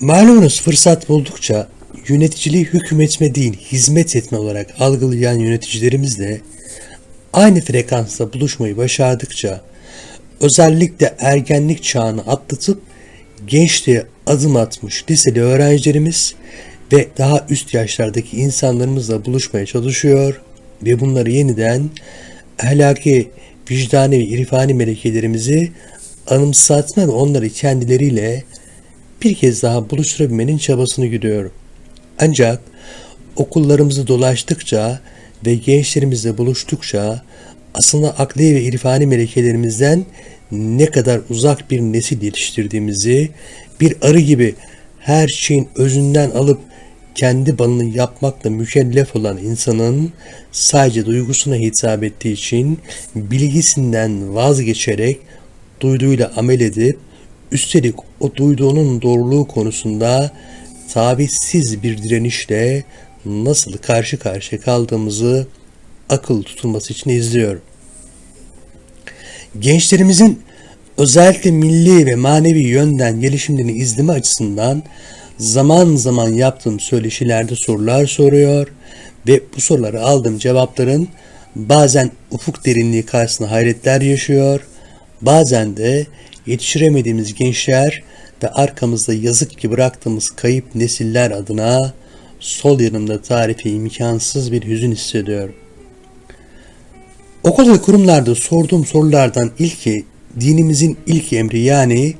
Malumunuz fırsat buldukça yöneticiliği hükmetme değil hizmet etme olarak algılayan yöneticilerimizle aynı frekansta buluşmayı başardıkça özellikle ergenlik çağını atlatıp gençliğe adım atmış liseli öğrencilerimiz ve daha üst yaşlardaki insanlarımızla buluşmaya çalışıyor ve bunları yeniden ahlaki, vicdani ve irfani melekelerimizi anımsatma ve onları kendileriyle bir kez daha buluşturabilmenin çabasını gidiyorum. Ancak okullarımızı dolaştıkça ve gençlerimizle buluştukça aslında akli ve irfani melekelerimizden ne kadar uzak bir nesil yetiştirdiğimizi, bir arı gibi her şeyin özünden alıp kendi balını yapmakla mükellef olan insanın sadece duygusuna hitap ettiği için bilgisinden vazgeçerek duyduğuyla amel edip üstelik o duyduğunun doğruluğu konusunda tavizsiz bir direnişle nasıl karşı karşıya kaldığımızı akıl tutulması için izliyorum. Gençlerimizin özellikle milli ve manevi yönden gelişimlerini izleme açısından zaman zaman yaptığım söyleşilerde sorular soruyor ve bu soruları aldığım cevapların bazen ufuk derinliği karşısında hayretler yaşıyor, bazen de yetiştiremediğimiz gençler ve arkamızda yazık ki bıraktığımız kayıp nesiller adına sol yanımda tarifi imkansız bir hüzün hissediyorum. Okul ve kurumlarda sorduğum sorulardan ilki dinimizin ilk emri yani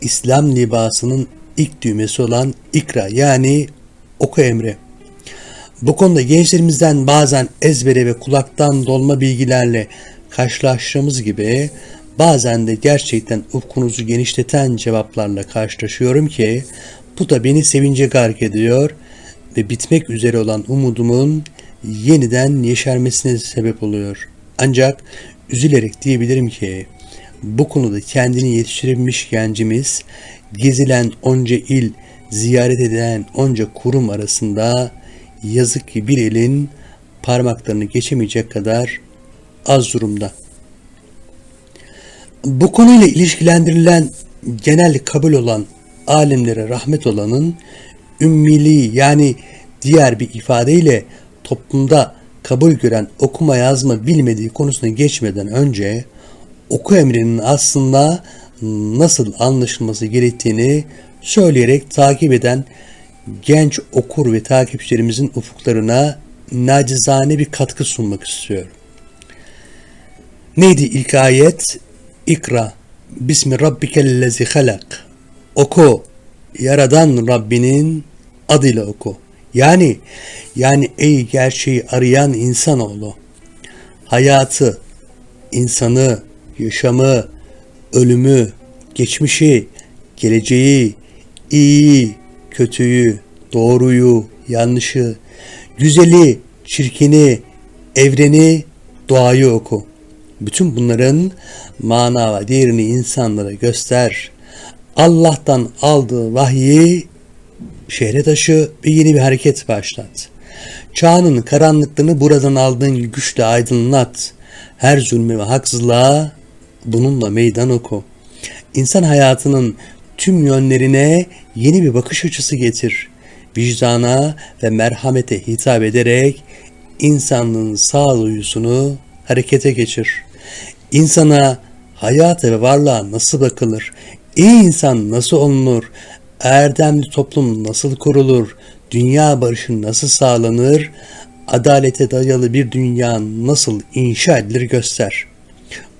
İslam libasının ilk düğmesi olan ikra yani oku emri. Bu konuda gençlerimizden bazen ezbere ve kulaktan dolma bilgilerle karşılaştığımız gibi bazen de gerçekten ufkunuzu genişleten cevaplarla karşılaşıyorum ki bu da beni sevince gark ediyor ve bitmek üzere olan umudumun yeniden yeşermesine sebep oluyor. Ancak üzülerek diyebilirim ki bu konuda kendini yetiştirebilmiş gencimiz gezilen onca il, ziyaret edilen onca kurum arasında yazık ki bir elin parmaklarını geçemeyecek kadar az durumda. Bu konuyla ilişkilendirilen genel kabul olan alimlere rahmet olanın ümmiliği yani diğer bir ifadeyle toplumda kabul gören okuma yazma bilmediği konusuna geçmeden önce oku emrinin aslında nasıl anlaşılması gerektiğini söyleyerek takip eden genç okur ve takipçilerimizin ufuklarına nacizane bir katkı sunmak istiyorum. Neydi ilk ayet? İkra Bismi Rabbikellezi halak Oku Yaradan Rabbinin adıyla oku. Yani yani ey gerçeği arayan insanoğlu hayatı, insanı, yaşamı, ölümü, geçmişi, geleceği, iyi, kötüyü, doğruyu, yanlışı, güzeli, çirkini, evreni, doğayı oku. Bütün bunların mana ve değerini insanlara göster. Allah'tan aldığı vahyi şehre taşı ve yeni bir hareket başlat. Çağının karanlıklığını buradan aldığın güçle aydınlat. Her zulmü ve haksızlığa bununla meydan oku. İnsan hayatının tüm yönlerine yeni bir bakış açısı getir. Vicdana ve merhamete hitap ederek insanlığın sağduyusunu harekete geçir. İnsana, hayata ve varlığa nasıl bakılır? İyi insan nasıl olunur? Erdemli toplum nasıl kurulur? Dünya barışı nasıl sağlanır? Adalete dayalı bir dünya nasıl inşa edilir göster.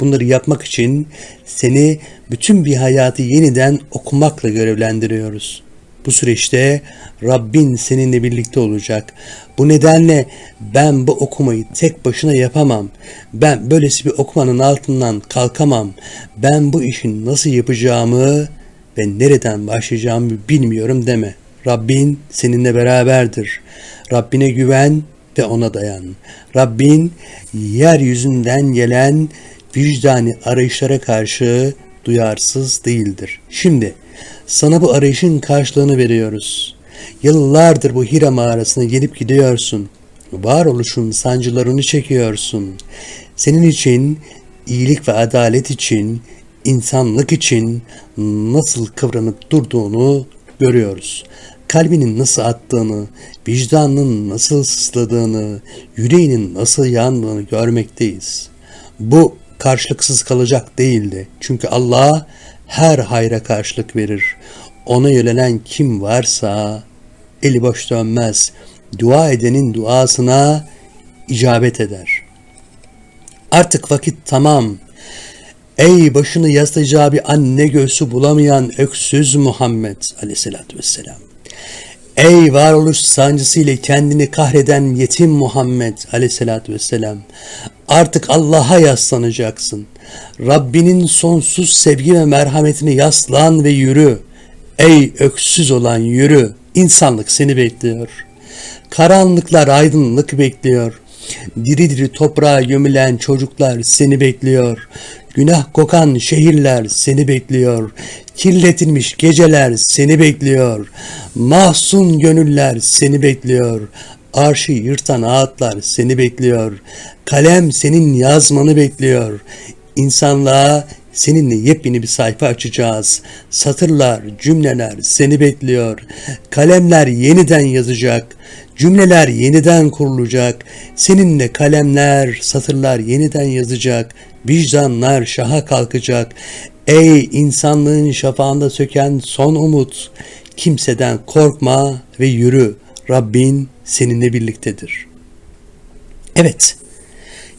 Bunları yapmak için seni bütün bir hayatı yeniden okumakla görevlendiriyoruz. Bu süreçte Rabbin seninle birlikte olacak. Bu nedenle ben bu okumayı tek başına yapamam. Ben böylesi bir okumanın altından kalkamam. Ben bu işin nasıl yapacağımı ve nereden başlayacağımı bilmiyorum deme. Rabbin seninle beraberdir. Rabbine güven ve ona dayan. Rabbin yeryüzünden gelen vicdani arayışlara karşı duyarsız değildir. Şimdi sana bu arayışın karşılığını veriyoruz. Yıllardır bu Hira mağarasına gelip gidiyorsun. Varoluşun sancılarını çekiyorsun. Senin için, iyilik ve adalet için, insanlık için nasıl kıvranıp durduğunu görüyoruz. Kalbinin nasıl attığını, vicdanının nasıl sısladığını, yüreğinin nasıl yandığını görmekteyiz. Bu karşılıksız kalacak değildi. Çünkü Allah her hayra karşılık verir. Ona yönelen kim varsa eli boş dönmez. Dua edenin duasına icabet eder. Artık vakit tamam. Ey başını yaslayacağı bir anne göğsü bulamayan öksüz Muhammed aleyhissalatü vesselam. Ey varoluş sancısıyla kendini kahreden yetim Muhammed aleyhissalatü vesselam. Artık Allah'a yaslanacaksın. Rabbinin sonsuz sevgi ve merhametini yaslan ve yürü. Ey öksüz olan yürü. İnsanlık seni bekliyor. Karanlıklar aydınlık bekliyor. Diri diri toprağa gömülen çocuklar seni bekliyor. Günah kokan şehirler seni bekliyor. Kirletilmiş geceler seni bekliyor. Mahzun gönüller seni bekliyor. Arşı yırtan ağıtlar seni bekliyor. Kalem senin yazmanı bekliyor. İnsanlığa seninle yepyeni bir sayfa açacağız. Satırlar, cümleler seni bekliyor. Kalemler yeniden yazacak. Cümleler yeniden kurulacak. Seninle kalemler, satırlar yeniden yazacak. Vicdanlar şaha kalkacak. Ey insanlığın şafağında söken son umut. Kimseden korkma ve yürü. Rabbin seninle birliktedir. Evet.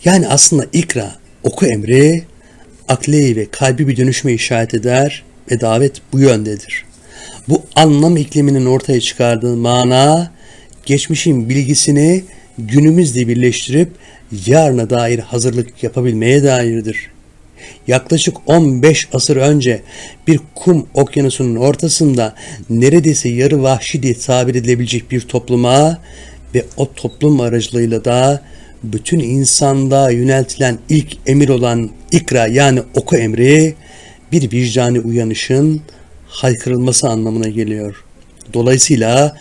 Yani aslında ikra, oku emri akli ve kalbi bir dönüşme işaret eder ve davet bu yöndedir. Bu anlam ikliminin ortaya çıkardığı mana geçmişin bilgisini günümüzle birleştirip yarına dair hazırlık yapabilmeye dairdir. Yaklaşık 15 asır önce bir kum okyanusunun ortasında neredeyse yarı vahşi diye tabir edilebilecek bir topluma ve o toplum aracılığıyla da bütün insanda yöneltilen ilk emir olan ikra yani oku emri bir vicdani uyanışın haykırılması anlamına geliyor. Dolayısıyla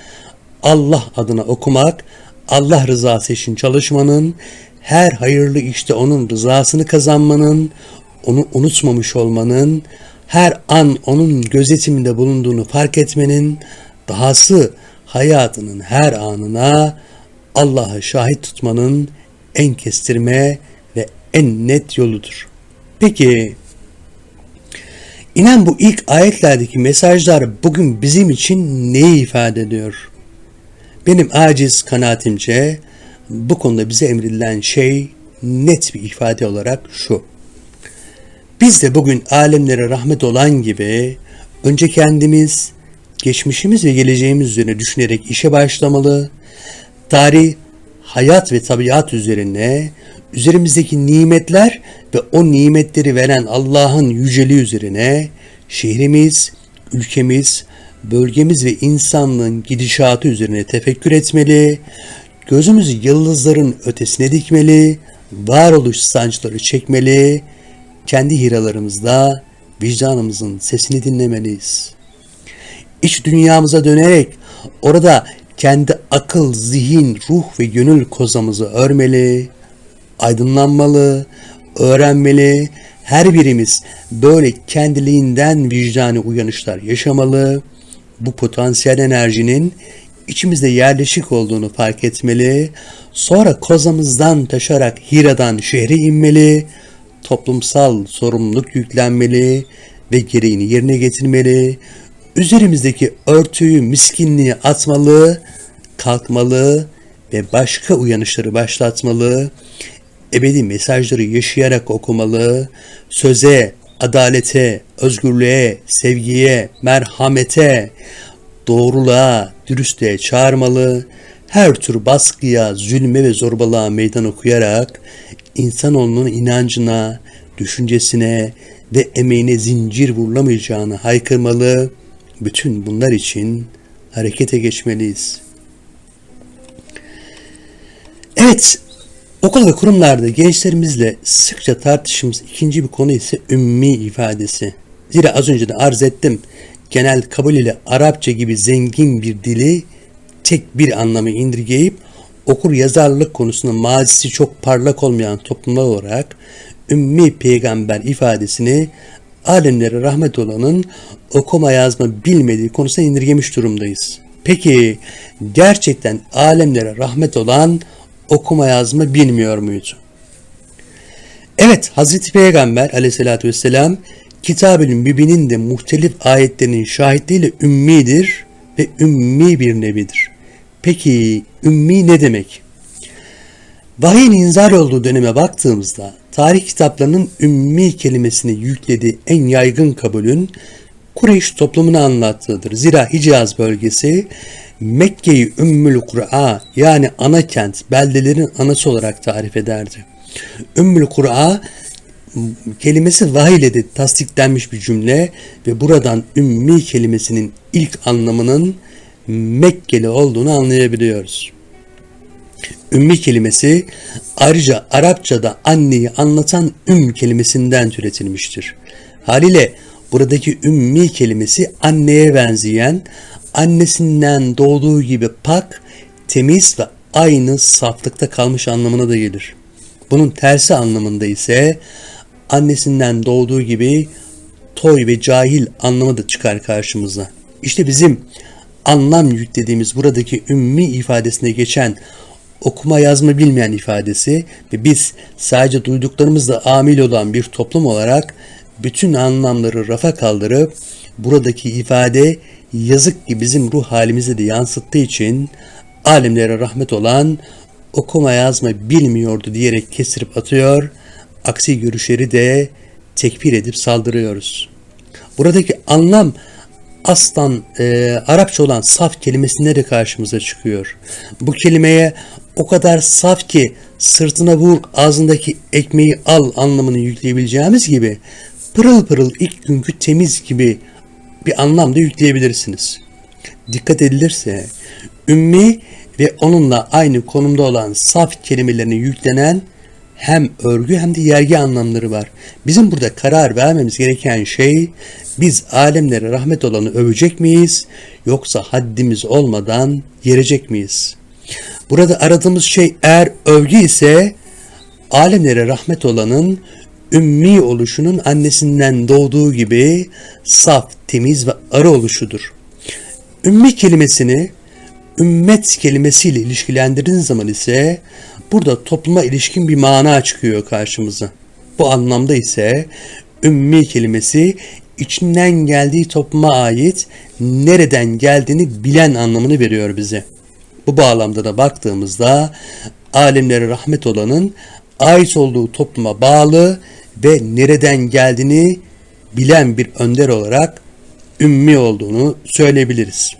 Allah adına okumak, Allah rızası için çalışmanın, her hayırlı işte onun rızasını kazanmanın, onu unutmamış olmanın, her an onun gözetiminde bulunduğunu fark etmenin, dahası hayatının her anına Allah'ı şahit tutmanın en kestirme ve en net yoludur. Peki inen bu ilk ayetlerdeki mesajlar bugün bizim için neyi ifade ediyor? Benim aciz kanaatimce bu konuda bize emredilen şey net bir ifade olarak şu. Biz de bugün alemlere rahmet olan gibi önce kendimiz, geçmişimiz ve geleceğimiz üzerine düşünerek işe başlamalı, tarih, hayat ve tabiat üzerine, üzerimizdeki nimetler ve o nimetleri veren Allah'ın yüceliği üzerine, şehrimiz, ülkemiz, bölgemiz ve insanlığın gidişatı üzerine tefekkür etmeli, gözümüzü yıldızların ötesine dikmeli, varoluş sancıları çekmeli, kendi hiralarımızda vicdanımızın sesini dinlemeliyiz. İç dünyamıza dönerek orada kendi akıl, zihin, ruh ve gönül kozamızı örmeli, aydınlanmalı, öğrenmeli. Her birimiz böyle kendiliğinden vicdani uyanışlar yaşamalı. Bu potansiyel enerjinin içimizde yerleşik olduğunu fark etmeli. Sonra kozamızdan taşarak Hira'dan şehre inmeli. Toplumsal sorumluluk yüklenmeli ve gereğini yerine getirmeli üzerimizdeki örtüyü, miskinliği atmalı, kalkmalı ve başka uyanışları başlatmalı, ebedi mesajları yaşayarak okumalı, söze, adalete, özgürlüğe, sevgiye, merhamete, doğruluğa, dürüstlüğe çağırmalı, her tür baskıya, zulme ve zorbalığa meydan okuyarak insanoğlunun inancına, düşüncesine ve emeğine zincir vurulamayacağını haykırmalı, bütün bunlar için harekete geçmeliyiz. Evet, okul ve kurumlarda gençlerimizle sıkça tartıştığımız ikinci bir konu ise ümmi ifadesi. Zira az önce de arz ettim. Genel kabul ile Arapça gibi zengin bir dili tek bir anlamı indirgeyip okur yazarlık konusunda mazisi çok parlak olmayan toplumlar olarak ümmi peygamber ifadesini alemlere rahmet olanın okuma yazma bilmediği konusuna indirgemiş durumdayız. Peki gerçekten alemlere rahmet olan okuma yazma bilmiyor muydu? Evet Hazreti Peygamber aleyhissalatü vesselam Kitab-ül Mübin'in de muhtelif ayetlerinin şahitliğiyle ümmidir ve ümmi bir nebidir. Peki ümmi ne demek? Vahiyin inzar olduğu döneme baktığımızda tarih kitaplarının ümmi kelimesini yüklediği en yaygın kabulün Kureyş toplumunu anlattığıdır. Zira Hicaz bölgesi Mekke'yi Ümmül Kur'a yani ana kent, beldelerin anası olarak tarif ederdi. Ümmül Kur'a kelimesi vahiy ile tasdiklenmiş bir cümle ve buradan ümmi kelimesinin ilk anlamının Mekkeli olduğunu anlayabiliyoruz. Ümmi kelimesi ayrıca Arapçada anneyi anlatan üm kelimesinden türetilmiştir. Haliyle buradaki ümmi kelimesi anneye benzeyen, annesinden doğduğu gibi pak, temiz ve aynı saflıkta kalmış anlamına da gelir. Bunun tersi anlamında ise annesinden doğduğu gibi toy ve cahil anlamı da çıkar karşımıza. İşte bizim anlam yüklediğimiz buradaki ümmi ifadesine geçen okuma yazma bilmeyen ifadesi ve biz sadece duyduklarımızla amil olan bir toplum olarak bütün anlamları rafa kaldırıp buradaki ifade yazık ki bizim ruh halimize de yansıttığı için alemlere rahmet olan okuma yazma bilmiyordu diyerek kesirip atıyor, aksi görüşleri de tekfir edip saldırıyoruz. Buradaki anlam aslan e, Arapça olan saf kelimesinde de karşımıza çıkıyor. Bu kelimeye o kadar saf ki sırtına vur ağzındaki ekmeği al anlamını yükleyebileceğimiz gibi pırıl pırıl ilk günkü temiz gibi bir anlam da yükleyebilirsiniz. Dikkat edilirse ümmi ve onunla aynı konumda olan saf kelimelerine yüklenen hem örgü hem de yergi anlamları var. Bizim burada karar vermemiz gereken şey biz alemlere rahmet olanı övecek miyiz yoksa haddimiz olmadan yerecek miyiz? Burada aradığımız şey eğer övgü ise alemlere rahmet olanın ümmi oluşunun annesinden doğduğu gibi saf, temiz ve arı oluşudur. Ümmi kelimesini ümmet kelimesiyle ilişkilendirdiğiniz zaman ise burada topluma ilişkin bir mana çıkıyor karşımıza. Bu anlamda ise ümmi kelimesi içinden geldiği topluma ait nereden geldiğini bilen anlamını veriyor bize. Bu bağlamda da baktığımızda alemlere rahmet olanın ait olduğu topluma bağlı ve nereden geldiğini bilen bir önder olarak ümmi olduğunu söyleyebiliriz.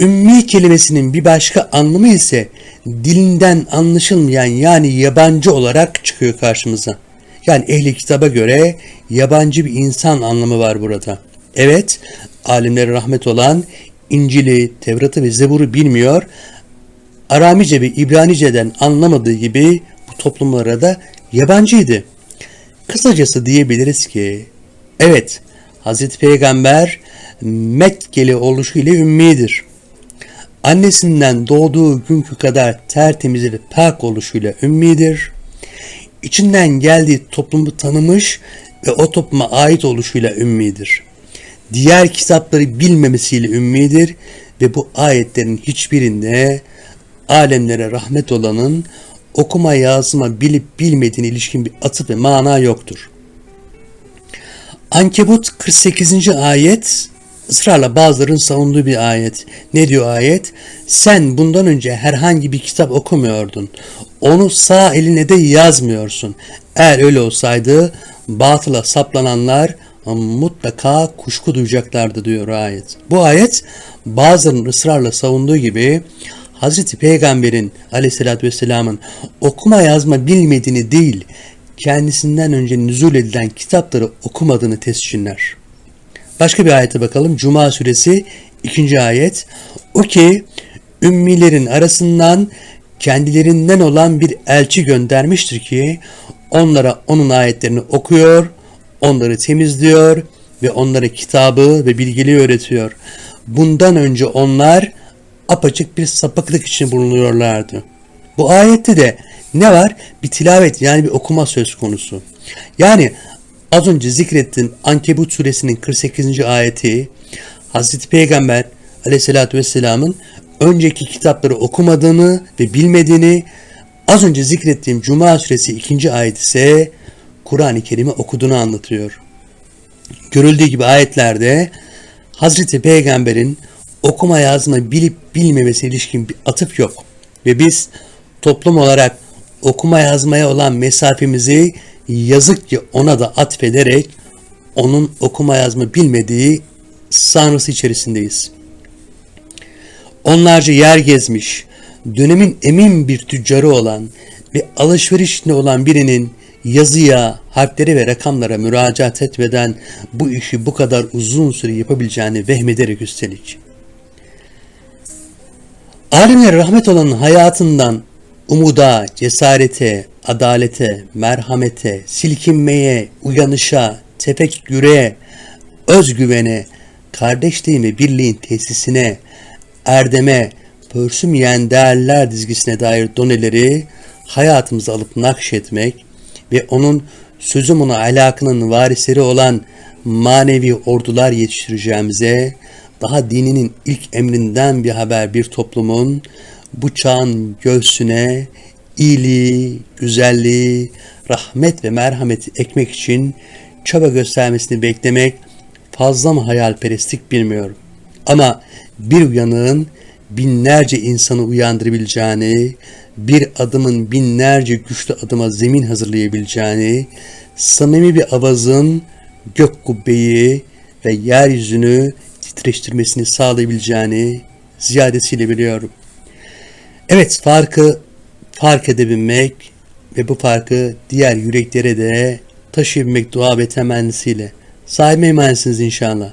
Ümmi kelimesinin bir başka anlamı ise dilinden anlaşılmayan yani yabancı olarak çıkıyor karşımıza. Yani ehli kitaba göre yabancı bir insan anlamı var burada. Evet, alimlere rahmet olan İncil'i, Tevrat'ı ve Zebur'u bilmiyor. Aramice ve İbranice'den anlamadığı gibi bu toplumlara da yabancıydı. Kısacası diyebiliriz ki evet Hazreti Peygamber Mekkeli oluşuyla ümmidir. Annesinden doğduğu günkü kadar tertemiz ve pak oluşuyla ümmidir. İçinden geldiği toplumu tanımış ve o topluma ait oluşuyla ümmidir. Diğer kitapları bilmemesiyle ümmidir ve bu ayetlerin hiçbirinde alemlere rahmet olanın okuma yazma bilip bilmediğine ilişkin bir atıf ve mana yoktur. Ankebut 48. ayet ısrarla bazıların savunduğu bir ayet. Ne diyor ayet? Sen bundan önce herhangi bir kitap okumuyordun. Onu sağ eline de yazmıyorsun. Eğer öyle olsaydı batıla saplananlar mutlaka kuşku duyacaklardı diyor ayet. Bu ayet bazılarının ısrarla savunduğu gibi Hazreti Peygamber'in aleyhissalatü vesselamın okuma yazma bilmediğini değil, kendisinden önce nüzul edilen kitapları okumadığını tesciller. Başka bir ayete bakalım. Cuma suresi 2. ayet. O ki ümmilerin arasından kendilerinden olan bir elçi göndermiştir ki onlara onun ayetlerini okuyor, onları temizliyor ve onlara kitabı ve bilgiliği öğretiyor. Bundan önce onlar apaçık bir sapıklık için bulunuyorlardı. Bu ayette de ne var? Bir tilavet yani bir okuma söz konusu. Yani Az önce zikrettiğim Ankebut suresinin 48. ayeti Hazreti Peygamber aleyhissalatü vesselamın önceki kitapları okumadığını ve bilmediğini az önce zikrettiğim Cuma suresi 2. ayet ise Kur'an-ı Kerim'i okuduğunu anlatıyor. Görüldüğü gibi ayetlerde Hazreti Peygamber'in okuma yazma bilip bilmemesine ilişkin bir atıf yok. Ve biz toplum olarak okuma yazmaya olan mesafemizi yazık ki ona da atfederek onun okuma yazma bilmediği sanrısı içerisindeyiz. Onlarca yer gezmiş, dönemin emin bir tüccarı olan ve alışverişinde olan birinin yazıya, harflere ve rakamlara müracaat etmeden bu işi bu kadar uzun süre yapabileceğini vehmederek üstelik. Alimler rahmet olanın hayatından umuda, cesarete, adalete, merhamete, silkinmeye, uyanışa, tefekküre, özgüvene, kardeşliğin ve birliğin tesisine, erdeme, pörsümeyen değerler dizgisine dair doneleri hayatımıza alıp nakşetmek ve onun sözüm ona alakının varisleri olan manevi ordular yetiştireceğimize, daha dininin ilk emrinden bir haber bir toplumun bu çağın göğsüne iyiliği, güzelliği, rahmet ve merhameti ekmek için çaba göstermesini beklemek fazla mı hayalperestlik bilmiyorum. Ama bir uyanığın binlerce insanı uyandırabileceğini, bir adımın binlerce güçlü adıma zemin hazırlayabileceğini, samimi bir avazın gök kubbeyi ve yeryüzünü titreştirmesini sağlayabileceğini ziyadesiyle biliyorum. Evet farkı fark edebilmek ve bu farkı diğer yüreklere de taşıyabilmek dua ve temennisiyle. Sahibi emansiniz inşallah.